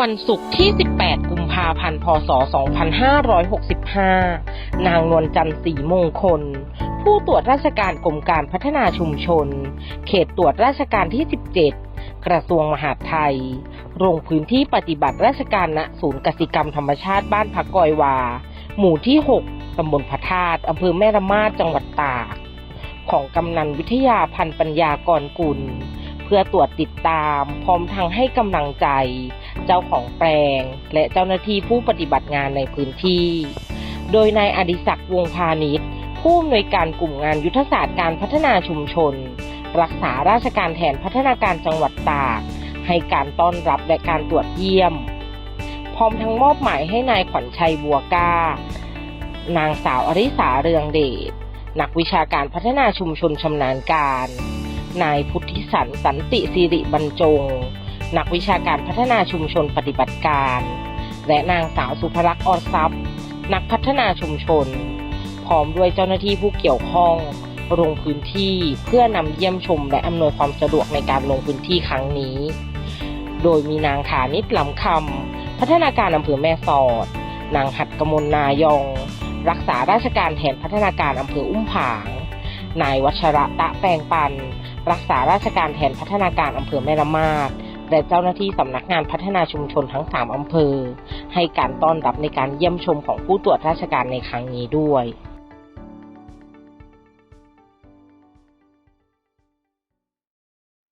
วันศุกร์ที่ 18 กุมภาพันธ์ พศ 2565 นางนวลจันทร์ศรีมงคล ผู้ตรวจราชการกรมการพัฒนาชุมชน เขตตรวจราชการที่ 17 กระทรวงมหาดไทย ลงพื้นที่ปฏิบัติราชการณศูนย์กสิกรรมธรรมชาติบ้านพักกอยวา หมู่ที่ 6 ตำบลพระธาตุอำเภอแม่ละมาดจังหวัดตาก ของกำนันวิทยาพันธ์ปัญญากรกุล พื่อตรวจติดตาม พร้อมทั้งให้กำลังใจ เจ้าของแปลง และเจ้าหน้าที่ผู้ปฏิบัติงานในพื้นที่ โดยนายอดิศักดิ์วงพาณิชย์ผู้อำนวยการกลุ่มงานยุทธศาสตร์การพัฒนาชุมชน รักษาราชการแทนพัฒนาการจังหวัดตาก ให้การต้อนรับและการตรวจเยี่ยม พร้อมทั้งมอบหมายให้นายขวัญชัยบัวก้านางสาวอริสาเรืองเดชนักวิชาการพัฒนาชุมชนชำนาญการ นายพุทธิสันสันติสิริบรรจง นักวิชาการพัฒนาชุมชนปฏิบัติการ และนางสาวสุภลักษณ์ออทรัพย์ นักพัฒนาชุมชน พร้อมด้วยเจ้าหน้าที่ผู้เกี่ยวข้องลงพื้นที่เพื่อนำเยี่ยมชมและอำนวยความสะดวกในการลงพื้นที่ครั้งนี้ โดยมีนางฐานิชลำคำ พัฒนาการอำเภอแม่สอด นางหัดกมลนายอง รักษาราชการแทนพัฒนาการอำเภออุ้มผาง นายวัชระตะแปลงปัน รักษาราชการแทนพัฒนาการอำเภอแม่ละมาดและเจ้าหน้าที่สำนักงานพัฒนาชุมชนทั้ง 3 อำเภอ ให้การต้อนรับในการเยี่ยมชมของผู้ตรวจราชการในครั้งนี้ด้วย